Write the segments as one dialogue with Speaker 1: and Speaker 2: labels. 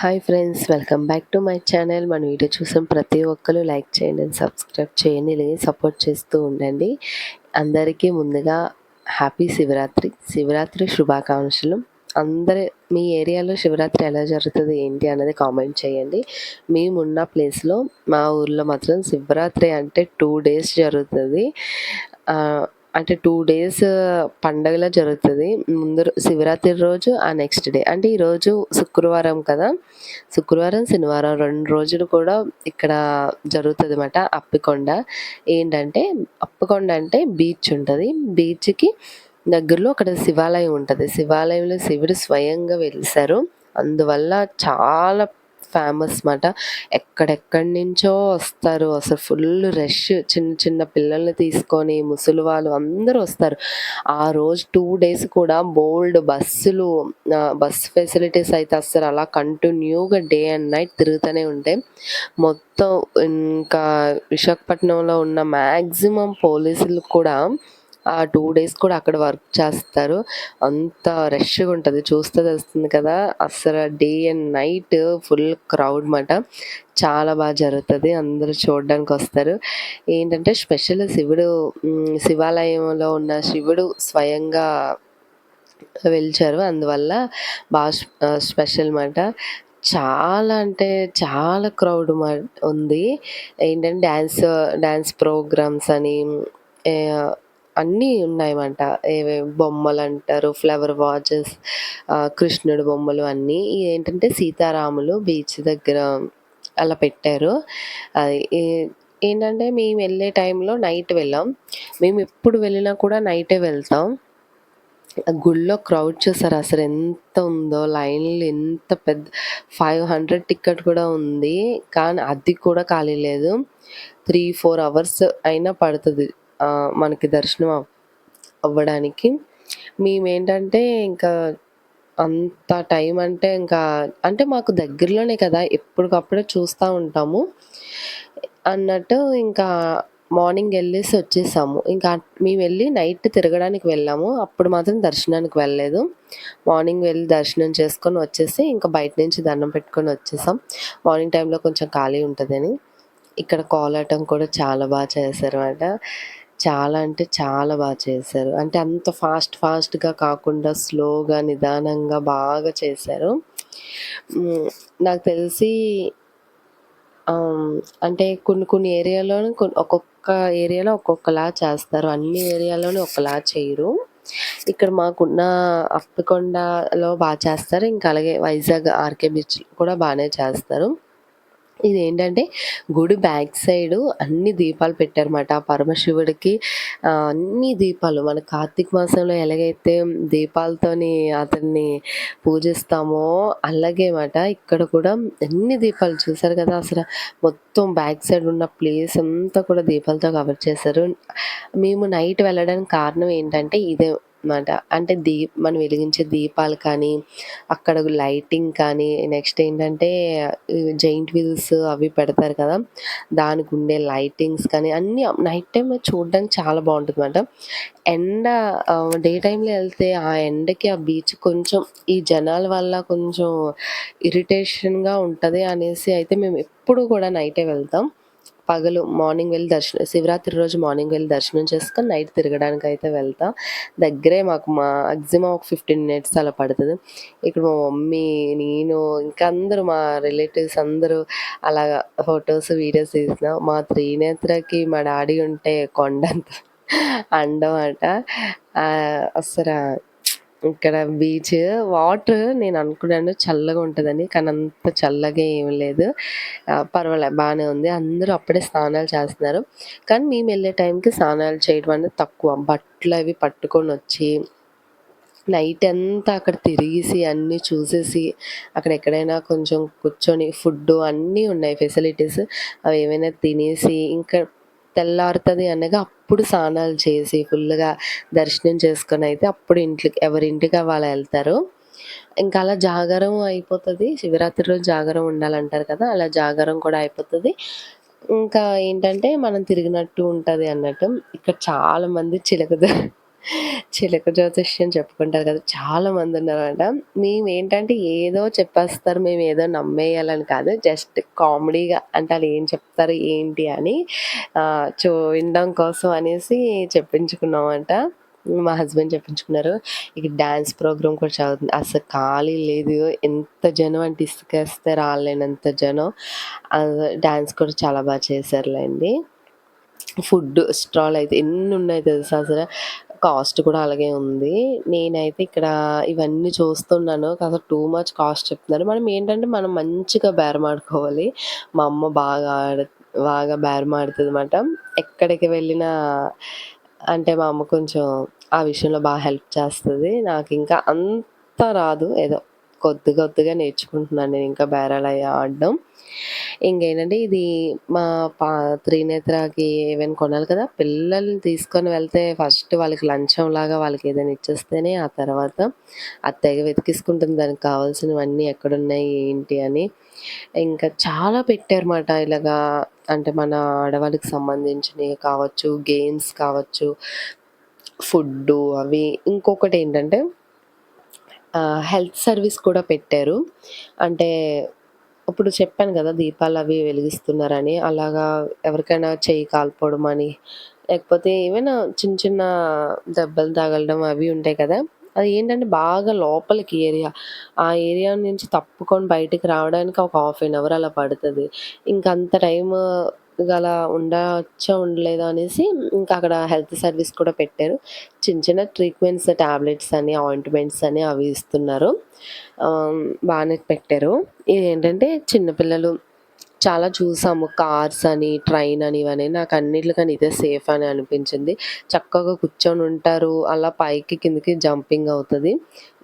Speaker 1: Hi friends welcome back to my channel మన video చూసిన ప్రతి ఒక్కరు లైక్ చేయండి సబ్స్క్రైబ్ చేయండి ఇలాగే సపోర్ట్ చేస్తూ ఉండండి. అందరికీ ముందుగా హ్యాపీ శివరాత్రి. శివరాత్రి శుభాకాంక్షలు. అందరి మీ ఏరియాలో శివరాత్రి ఎలా జరుగుతుంది ఏంటి అనేది కామెంట్ చేయండి. మేమున్న ప్లేస్లో మా ఊర్లో మాత్రం శివరాత్రి అంటే టూ డేస్ జరుగుతుంది. అంటే టూ డేస్ uh, పండగలా జరుగుతుంది. ముందు శివరాత్రి రోజు ఆ నెక్స్ట్ డే అంటే ఈరోజు శుక్రవారం కదా. శుక్రవారం శనివారం రెండు రోజులు కూడా ఇక్కడ జరుగుతుంది అనమాట అప్పికొండ. ఏంటంటే అప్పికొండ అంటే బీచ్ ఉంటుంది. బీచ్కి దగ్గరలో అక్కడ శివాలయం ఉంటుంది. శివాలయంలో శివుడు స్వయంగా వెలిసారు. అందువల్ల చాలా ఫేమస్ మాట. ఎక్కడెక్కడి నుంచో వస్తారు. అసలు ఫుల్ రష్ చిన్న చిన్న పిల్లల్ని తీసుకొని ముసలి వాళ్ళు అందరూ వస్తారు. ఆ రోజు టూ డేస్ కూడా బోల్డ్ బస్సులు బస్ ఫెసిలిటీస్ అయితే అసలు అలా కంటిన్యూగా డే అండ్ నైట్ తిరుగుతూనే ఉంటాయి మొత్తం ఇంకా విశాఖపట్నంలో ఉన్న మ్యాక్సిమం పోలీసులు కూడా ఆ టూ డేస్ కూడా అక్కడ వర్క్ చేస్తారు. అంత రష్గా ఉంటుంది. చూస్తే తెలుస్తుంది కదా అసలు day and night full crowd మాట చాలా బాగా జరుగుతుంది. అందరూ చూడడానికి వస్తారు. ఏంటంటే స్పెషల్ శివుడు శివాలయంలో ఉన్న శివుడు స్వయంగా వెలిచారు. అందువల్ల బాగా స్పెషల్ మాట చాలా అంటే చాలా క్రౌడ్ మా ఉంది. ఏంటంటే డ్యాన్స్ డ్యాన్స్ ప్రోగ్రామ్స్ అని అన్నీ ఉన్నాయన్నమాట ఏవే బొమ్మలు అంటారు ఫ్లవర్ వాచెస్ కృష్ణుడు బొమ్మలు అన్నీ. ఏంటంటే సీతారాములు బీచ్ దగ్గర అలా పెట్టారు. ఏంటంటే మేము వెళ్ళే టైంలో నైట్ వెళ్ళాం. మేము ఎప్పుడు వెళ్ళినా కూడా నైటే వెళ్తాం. గుళ్ళో క్రౌడ్ చూసారు? అసలు ఎంత ఉందో లైన్లు ఎంత పెద్ద ఫైవ్ హండ్రెడ్ టికెట్ కూడా ఉంది. కానీ అది కూడా ఖాళీ లేదు. త్రీ ఫోర్ అవర్స్ అయినా పడుతుంది. మనకి దర్శనం అవ్వడానికి. మేమేంటంటే ఇంకా అంత టైం అంటే ఇంకా అంటే మాకు దగ్గరలోనే కదా ఎప్పటికప్పుడే చూస్తూ ఉంటాము. అన్నట్టు ఇంకా మార్నింగ్ వెళ్ళేసి వచ్చేసాము. ఇంకా మేము వెళ్ళి నైట్ తిరగడానికి వెళ్ళాము. అప్పుడు మాత్రం దర్శనానికి వెళ్ళలేదు. మార్నింగ్ వెళ్ళి దర్శనం చేసుకొని వచ్చేసి ఇంకా బయట నుంచి దండం పెట్టుకొని వచ్చేసాం. మార్నింగ్ టైంలో కొంచెం ఖాళీ ఉంటుందని. ఇక్కడ కోలాటం కూడా చాలా బాగా చేశారు అన్నమాట చాలా అంటే చాలా బాగా చేశారు. అంటే అంత ఫాస్ట్ ఫాస్ట్గా కాకుండా స్లోగా నిదానంగా బాగా చేశారు. నాకు తెలిసి అంటే కొన్ని కొన్ని ఏరియాలోనే ఒక్కొక్క ఏరియాలో ఒక్కొక్కలా చేస్తారు. అన్ని ఏరియాలోనే ఒకలా చేయరు. ఇక్కడ మాకున్న అప్పకొండలో బాగా చేస్తారు. ఇంకా అలాగే వైజాగ్ ఆర్కే బీచ్ కూడా బాగానే చేస్తారు. ఇది ఏంటంటే గుడి బ్యాక్ సైడ్ అన్ని దీపాలు పెట్టారన్నమాట. పరమశివుడికి అన్ని దీపాలు. మన కార్తీక మాసంలో ఎలాగైతే దీపాలతోని అతన్ని పూజిస్తామో అలాగే మాట ఇక్కడ కూడా అన్ని దీపాలు చూసారు కదా అసలు. మొత్తం బ్యాక్ సైడ్ ఉన్న ప్లేస్ అంతా కూడా దీపాలతో కవర్ చేశారు. మేము నైట్ వెళ్ళడానికి కారణం ఏంటంటే ఇదే అనమాట అంటే దీ మనం వెలిగించే దీపాలు కానీ అక్కడ లైటింగ్ కానీ నెక్స్ట్ ఏంటంటే జైంట్ వీల్స్ అవి పెడతారు కదా దానికి ఉండే లైటింగ్స్ కానీ అన్నీ నైట్ టైం చూడడానికి చాలా బాగుంటుంది అనమాట ఎండ డే టైంలో వెళ్తే ఆ ఎండకి ఆ బీచ్ కొంచెం ఈ జనాల వల్ల కొంచెం ఇరిటేషన్గా ఉంటుంది అనేసి అయితే మేము ఎప్పుడు కూడా నైటే వెళ్తాం. పగలు మార్నింగ్ వెళ్ళి దర్శనం శివరాత్రి రోజు మార్నింగ్ వెళ్ళి దర్శనం చేసుకొని నైట్ తిరగడానికి అయితే వెళ్తాం. దగ్గరే మాకు మ్యాక్సిమం ఒక ఫిఫ్టీన్ మినిట్స్ అలా పడుతుంది. ఇక్కడ మా మమ్మీ నేను ఇంకా అందరూ మా రిలేటివ్స్ అందరూ అలాగా ఫొటోస్ వీడియోస్ తీసిన. మా త్రినేత్రకి మా డాడీ ఉంటే కొండంత అండమాట. అసలు ఇక్కడ బీచ్ వాటర్ నేను అనుకున్నాను చల్లగా ఉంటుందని కానీ అంత చల్లగా ఏం లేదు. పర్వాలేదు బాగానే ఉంది. అందరూ అప్పుడే స్నానాలు చేస్తున్నారు. కానీ మేము వెళ్ళే టైంకి స్నానాలు చేయడం అనేది తక్కువ. బట్టలు అవి పట్టుకొని వచ్చి నైట్ అంతా అక్కడ తిరిగేసి అన్నీ చూసేసి అక్కడ ఎక్కడైనా కొంచెం కూర్చొని ఫుడ్ అన్నీ ఉన్నాయి ఫెసిలిటీస్. అవి ఏమైనా తినేసి ఇంకా తెల్లారుతుంది అనగా అప్పుడు స్నానాలు చేసి ఫుల్గా దర్శనం చేసుకొని అయితే అప్పుడు ఇంట్లోకి ఎవరింటికి వాళ్ళు వెళ్తారు. ఇంకా అలా జాగారం అయిపోతుంది. శివరాత్రి రోజు జాగారం ఉండాలంటారు కదా అలా జాగారం కూడా అయిపోతుంది. ఇంకా ఏంటంటే మనం తిరిగినట్టు ఉంటుంది అన్నట్టు. ఇక్కడ చాలా మంది చిలక చిలక జ్యోతిష్యం చెప్పుకుంటారు కదా! చాలా మంది ఉన్నారంట మేము ఏంటంటే ఏదో చెప్పేస్తారు. మేము ఏదో నమ్మేయాలని కాదు. జస్ట్ కామెడీగా అంటే వాళ్ళు ఏం చెప్తారు, ఏంటి అని చూ వినడం కోసం అనేసి చెప్పించుకున్నామంట. మా హస్బెండ్ చెప్పించుకున్నారు. ఇక డ్యాన్స్ ప్రోగ్రామ్ కూడా చదువుతుంది అసలు ఖాళీ లేదు. ఎంత జనం అంటే ఇసుకేస్తే రాలేనంత జనం. డ్యాన్స్ కూడా చాలా బాగా చేశారులేండి ఫుడ్ స్టాల్ అయితే ఎన్ని ఉన్నాయి తెలుసా అసలు కాస్ట్ కూడా అలాగే ఉంది. నేనైతే ఇక్కడ ఇవన్నీ చూస్తున్నాను. కాస్త టూ మచ్ కాస్ట్ చెప్తున్నారు. మనం ఏంటంటే మనం మంచిగా బేరమాడుకోవాలి. మా అమ్మ బాగా ఆడ బాగా బేరమాడుతుంది అనమాట ఎక్కడికి వెళ్ళినా అంటే మా అమ్మ కొంచెం ఆ విషయంలో బాగా హెల్ప్ చేస్తుంది నాకు ఇంకా అంత రాదు. ఏదో కొద్ది కొద్దిగా నేర్చుకుంటున్నాను నేను ఇంకా బేరాలు అయ్యి ఆడడం. ఇంకేంటంటే ఇది మా పా త్రినేత్రకి ఏమైనా కొనాలి కదా! పిల్లల్ని తీసుకొని వెళ్తే ఫస్ట్ వాళ్ళకి లంచంలాగా వాళ్ళకేదైనా ఇచ్చేస్తేనే ఆ తర్వాత అది తెగ వెతికిసుకుంటుంది దానికి కావాల్సినవన్నీ ఎక్కడున్నాయి, ఏంటి అని. ఇంకా చాలా పెట్టారన్నమాట ఇలాగా అంటే మన ఆడవాళ్ళకి సంబంధించినవి కావచ్చు, గేమ్స్ కావచ్చు, ఫుడ్డు అవి. ఇంకొకటి ఏంటంటే హెల్త్ సర్వీస్ కూడా పెట్టారు. అంటే ఇప్పుడు చెప్పాను కదా దీపాలు అవి వెలిగిస్తున్నారని. అలాగా ఎవరికైనా చెయ్యి కాల్పోవడం అని, లేకపోతే ఏవైనా చిన్న చిన్న దెబ్బలు తగలడం అవి ఉంటాయి కదా! అది ఏంటంటే బాగా లోపలికి ఏరియా. ఆ ఏరియా నుంచి తప్పుకొని బయటికి రావడానికి ఒక హాఫ్ ఎన్ అవర్ అలా పడుతుంది ఇంకంత అలా గల ఉండలేదు అనేసి ఇంకా అక్కడ హెల్త్ సర్వీస్ కూడా పెట్టారు. చిన్న చిన్న ట్రీట్మెంట్స్ టాబ్లెట్స్ అని, ఆయింట్‌మెంట్స్ అని అవి ఇస్తున్నారు. బాగానే పెట్టారు. ఇదేంటంటే చిన్నపిల్లలు చాలా చూసాము. కార్స్ అని, ట్రైన్ అని ఇవన్నీ నాకు అన్నిటికని ఇదే సేఫ్ అని అనిపించింది. చక్కగా కూర్చొని ఉంటారు అలా పైకి కిందకి జంపింగ్ అవుతుంది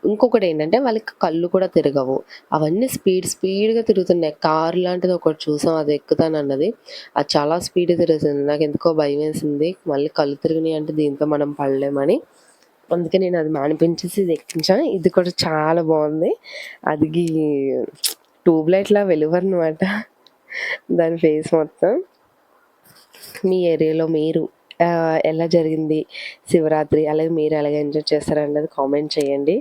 Speaker 1: ఇంకొకటి ఏంటంటే వాళ్ళకి కళ్ళు కూడా తిరగవు. అవన్నీ స్పీడ్ స్పీడ్‌గా తిరుగుతున్నాయి. కార్ లాంటిది ఒకటి చూసాం అది ఎక్కుతానన్నది. అది చాలా స్పీడ్‌గా తిరుగుతుంది. నాకు ఎందుకో భయం వేసింది మళ్ళీ కళ్ళు తిరిగినాయి అంటే దీంతో మనం పడలేమని. అందుకే నేను అది మానిపించేసి ఇది ఎక్కించాను ఇది కూడా చాలా బాగుంది అది గీ ట్యూబ్ లైట్‌లా వెలువనమాట. దాని ఫేస్ మొత్తం. మీ ఏరియాలో మీరు ఎలా జరిగింది శివరాత్రి? అలాగే మీరు ఎలాగ ఎంజాయ్ చేశారన్నది కామెంట్ చేయండి.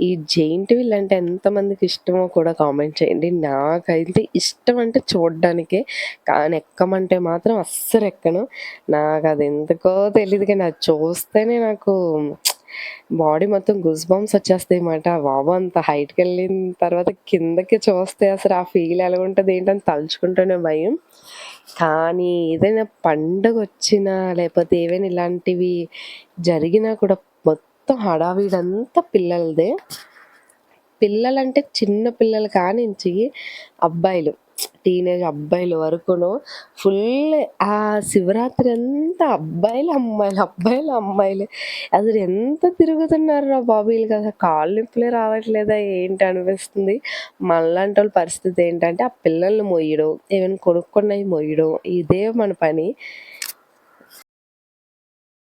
Speaker 1: ఈ జెయింట్ వీల్ అంటే ఎంతమందికి ఇష్టమో కూడా కామెంట్ చేయండి. నాకైతే ఇష్టం అంటే చూడడానికే కానీ ఎక్కమంటే మాత్రం అస్సలు ఎక్కను నాకు అది ఎందుకో తెలియదు కానీ అది చూస్తేనే నాకు బాడీ మొత్తం గుజ్బామ్స్ వచ్చేస్తాయి అన్నమాట బాబు అంత హైట్‌కెళ్ళిన తర్వాత కిందకి చూస్తే అసలు ఆ ఫీల్ ఎలాగుంటది ఏంటని తలుచుకుంటూనే భయం. కానీ ఏదైనా పండగొచ్చినా, లేకపోతే ఏవైనా ఇలాంటివి జరిగినా కూడా మొత్తం హడావిడంతా పిల్లలదే. పిల్లలంటే చిన్న పిల్లలు కానించి అబ్బాయిలు టీనేజ్ అబ్బాయిల వరకును ఫుల్ ఆ శివరాత్రి అంతా అబ్బాయిలు, అమ్మాయిలు, అబ్బాయిలు, అమ్మాయిలే. అసలు ఎంత తిరుగుతున్నారురా బాబు! కదా కాళ్ళు నొప్పులే రావట్లేదా ఏంటి అనిపిస్తుంది. మనలాంటోళ్ళ పరిస్థితి ఏంటంటే ఆ పిల్లల్ని మొయ్యడం ఏమైనా కొనుక్కున్నవి మొయ్యడం ఇదే మన పని.